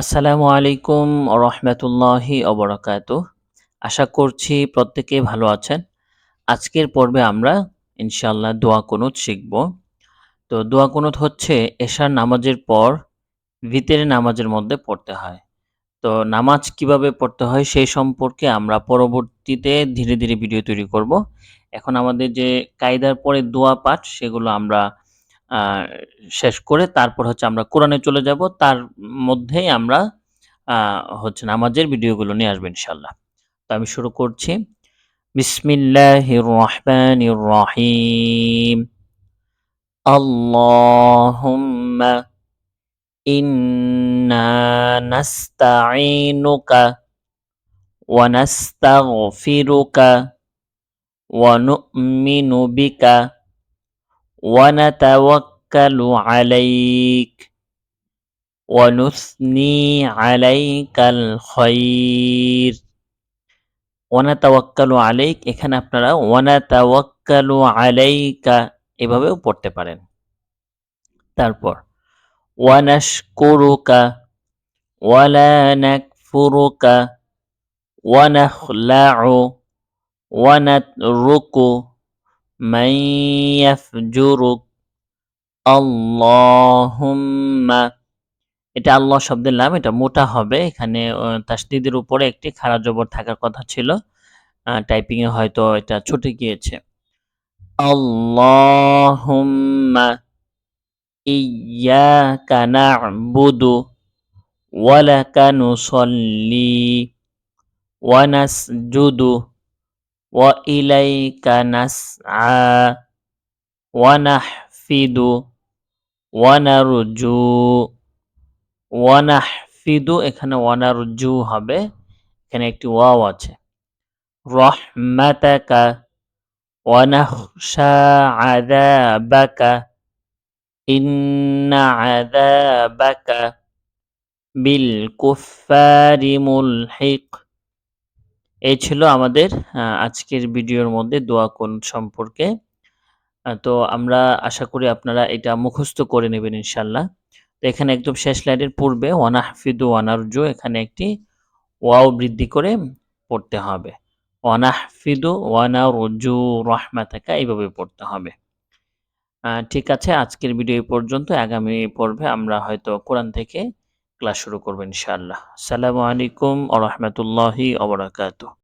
আসসালামু আলাইকুম রহমতুল্লাহি অবরাকাত আশা করছি প্রত্যেকে ভালো আছেন। আজকের পর্বে আমরা ইনশাল্লাহ দোয়া কুনুত শিখব। তো দোয়া কুনুত হচ্ছে এশার নামাজের পর ভিতরে নামাজের মধ্যে পড়তে হয়। তো নামাজ কীভাবে পড়তে হয় সেই সম্পর্কে আমরা পরবর্তীতে ধীরে ধীরে ভিডিও তৈরি করব। এখন আমাদের যে কায়দার পরে দোয়া পাঠ, সেগুলো আমরা শেষ করে তারপর হচ্ছে আমরা কোরআনে চলে যাব। তার মধ্যেই আমরা হচ্ছে নামাজের ভিডিওগুলো নিয়ে আসব ইনশাল্লাহ তো আমি শুরু করছি। বিসমিল্লাহির রহমানির রহিম। নাস্তাঈনুকা ওয়া নাস্তাগফিরুকা ওয়া নু'মিনু বিকা ونتوكل عليك ونثني عليك الخير ওয়ানাতাওয়াক্কালু আলাইক এখানে আপনারা ওয়ানাতাওয়াক্কালু আলাইকা এভাবেও পড়তে পারেন তারপর ওয়ানাশকুরুকা ওয়ালা নাকফুরুকা ওয়ানাখলাউ ওয়ানাতরুকু من يفجرك আল্লাহুম্মা এটা আল্লাহ শব্দের নাম এটা মোটা হবে এখানে তাসদিদের উপরে একটি খারাপ জবর থাকার কথা ছিল টাইপিং এ হয়তো এটা ছুটে গিয়েছে আল্লাহুম্মা ইয়াকা না'বুদু ওয়া লাকা নুসাল্লি ওয়া নাসজুদু وإليك نسعى ونحفد ونرجو ওয়ানাহফিদু এখানে ওয়ানারজু হবে এখানে একটি ওয়াও আছে রহমাতাকা ওয়ানাখশা আযাবাকা ইন্না আযাবাকা বিল কুফারি মুলহিক এই ছিল আমাদের আজকের ভিডিওর মধ্যে দোয়া কোন সম্পর্কে। তো আমরা আশা করি আপনারা এটা মুখস্থ করে নেবেন ইনশাল্লাহ। তো এখানে একদম শেষ লাইনের পূর্বে, ওয়ানাহফিদু ওয়ানারজু, এখানে একটি ওয়াও বৃদ্ধি করে পড়তে হবে। ওয়ানাহফিদু ওয়ানারজু রহমাতাকা, এইভাবে পড়তে হবে। ঠিক আছে, আজকের ভিডিও পর্যন্ত। আগামী পর্বে আমরা হয়তো কোরআন থেকে ক্লাস শুরু করব ইনশাআল্লাহ। সালামু আলাইকুম আ রহমতুল্লাহি